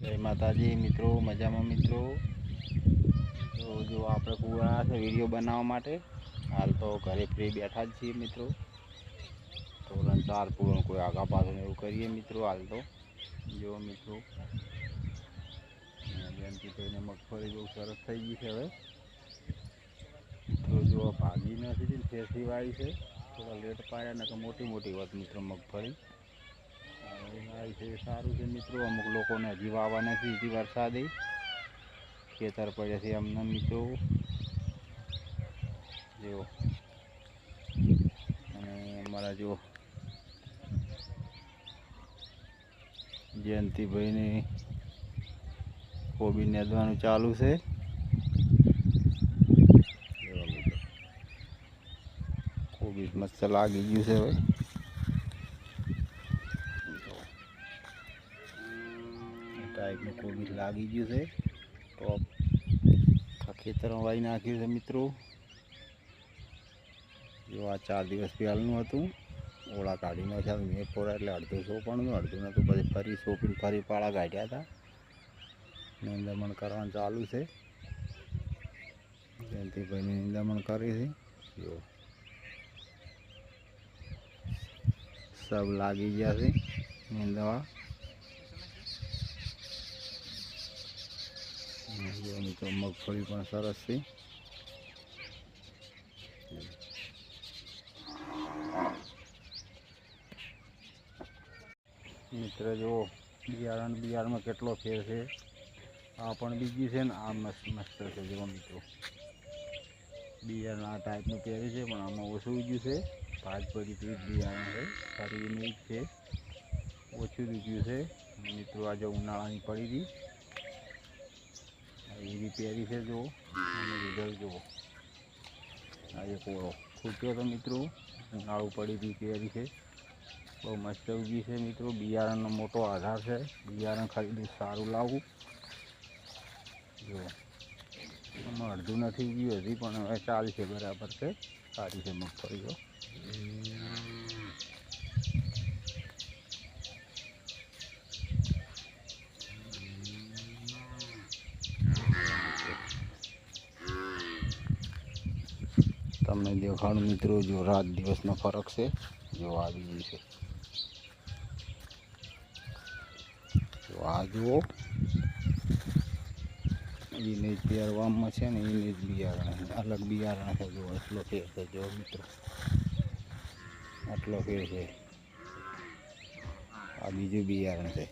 જય માતાજી, મિત્રો, મજામાં મિત્રો? તો જો આપણે પૂરા છે, વીડિયો બનાવવા માટે, હાલ તો ઘરે ફ્રી બેઠા જ છીએ મિત્રો. તો ચાર પૂરણ કોઈ આગા પાછળ એવું કરીએ મિત્રો હાલ તો. જો મિત્રો થઈને મગફળી બહુ સરસ થઈ ગઈ છે હવે. મિત્રો જો ભાગી નથી ફેસી વાળી છે. થોડા લેટ પાડ્યા ને મોટી મોટી વાત મિત્રો, મગફળી. છે સારું છે મિત્રો. અમુક લોકોને હજી વાવા નથી હજી વરસાદે. ખેતર પડ્યા છે અમને મિત્રો. જો અને અમારા જો જયંતિભાઈને કોબી નેદવાનું ચાલુ છે. કોબી મસ્ત લાગી ગયું છે હવે ટાઈપનું કોબી લાગી ગયું છે. તો ખેતરમાં વાઈ નાખ્યું છે મિત્રો. જો આ ચાર દિવસ પહેલાંનું હતું. ઓળા કાઢી નાખ્યા મેં પોરા એટલે અડધું સોંપણનું અડધું નહોતું પછી ફરી સોંપી ફરી પાળા કાઢ્યા હતા. નિંદામણ કરવાનું ચાલુ છે. જયંતિભાઈની નિંદામણ કરી છે. જો. સબ લાગી ગયા છે નિંદવા. જો મિત્રો મગફળી પણ સરસ છે. મિત્ર જો બિયારણ બિયારણમાં કેટલો ફેર છે. આ પણ બીજી છે ને, આ મસ્ત મસ્ત છે, જુઓ મિત્રો. બિયારણ આ ટાઈપનું પહેરે છે, પણ આમાં ઓછું ઉગ્યું છે. પાંચ પડી તો બિયારણ છે. સારી એની છે. ઓછું ઉગ્યું છે. મિત્રો, આજે ઉનાળાની પડી હતી. એવી પહેરી છે, જુઓ. અને રિઝલ્ટ જુઓ. આ એક ઓળો. ખૂટ્યો તો મિત્રો. ઉનાળું પડી હતી, પહેરી છે. બહુ મસ્ત ઉગી છે મિત્રો. બિયારણનો મોટો આધાર છે. બિયારણ ખરીદી સારું લાવવું જુઓ. આમાં અડધું નથી ઉગ્યું, હજી પણ હવે ચાલશે બરાબર છે. સારી છે મગફળીઓ તમને દેખાડું મિત્રો, જો રાત દિવસનો ફરક છે, જો આવી ગયું છે. જો આ જુઓ. એને જ બિયારવામાં છે ને એને જ બિયારણ. અલગ બિયારણ છે, જો એટલો ફેર છે, જો મિત્રો. આટલો ફેર છે. આ બીજું બિયારણ છે.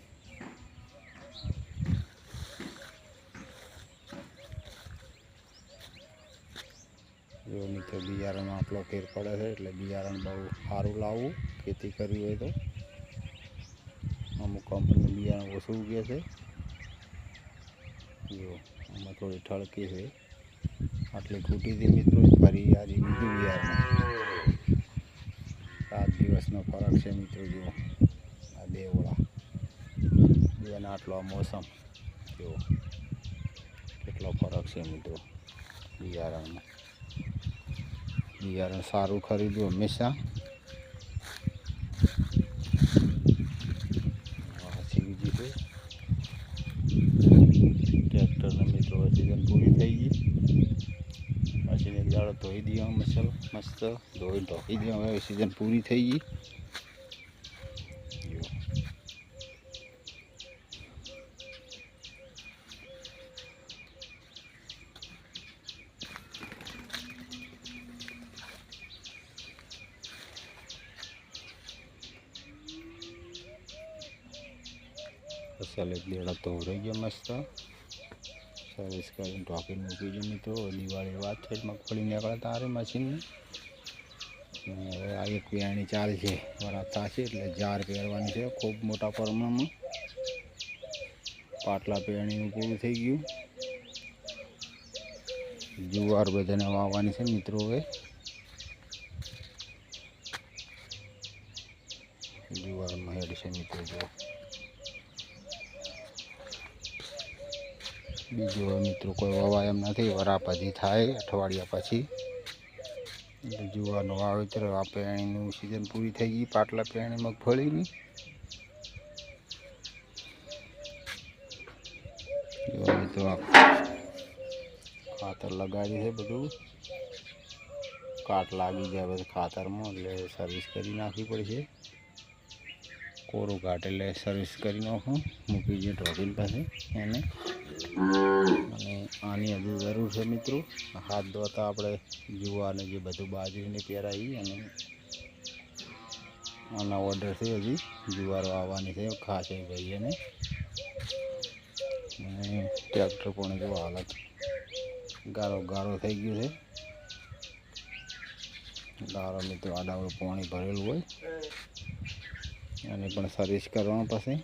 જો મિત્રો બિયારણમાં આટલો ફેર પડે છે એટલે બિયારણ બહુ સારું લાવવું, ખેતી કરવી હોય તો. અમુક કંપનીનું બિયારણ ઓછું ઉગે છે. જો, આમાં થોડી ઠળકી છે. આટલી ખૂટી હતી મિત્રો ફરી આજે બીજું બિયારણ સાત દિવસનો ફરક છે મિત્રો જુઓ આ બે બેના આટલો મોસમ. જુઓ કેટલો ફરક છે મિત્રો, બિયારણમાં. બિયારણ સારું ખરીદવું હંમેશા. ટ્રેક્ટરને મિત્રો સિઝન પૂરી થઈ ગઈ. મશીન એક ધોઈ દઈએ મસલ, મસ્ત. ધોઈ ઢોકી દઈએ હવે સિઝન પૂરી થઈ ગઈ જુઓ. દેડા તો રહી ગયો મસ્ત. સર્વિસ કરીને ઢોકીને મૂકી દે મિત્રો દિવાળી વાત છે મગફળી નીકળે તારે મશીનની અને હવે આ એક વેણી ચાલ છે. વરાપ થશે એટલે જાર પહેરવાની છે. ખૂબ મોટા પ્રમાણમાં. પાટલા પહેરણીનું પૂરું થઈ ગયું. જુવાર બધાને વાવવાની છે મિત્રો હવે. જુવારમાં હેડ છે મિત્રો જો. બીજું મિત્રો કોઈ વવાય એમ નથી વરાપ થાય અઠવાડિયા પછી. એટલે જુવારનું વાવેતર આ પેણીનું સિઝન પૂરી થઈ ગઈ, પાટલા પેણી મગફળીની મિત્રો ખાતર લગાડી છે બધું. કાટ લાગી જાય ખાતરમાં, એટલે સર્વિસ કરી નાખવી પડશે. કોરું કાટ એટલે સર્વિસ કરી નાખું મૂકી જે ઢોકીલ પાસે એને. અને આની હજુ જરૂર છે મિત્રો. હાથ ધોતા આપણે જુવાને જે બધું બાજરીને પહેરાવી અને આના ઓર્ડર છે હજી. જુવારો આવવાની છે, ખાસ એ ભાઈને અને ટ્રેક્ટર પણ જો હાલત ગારો ગારો થઈ ગયો છે. ગારો મિત્રો આડાવડું પાણી ભરેલું હોય. અને પણ સર્વિસ કરવાનું પાસે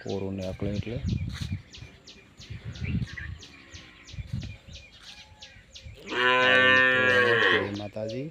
કોરોને ને એટલે. માતાજી.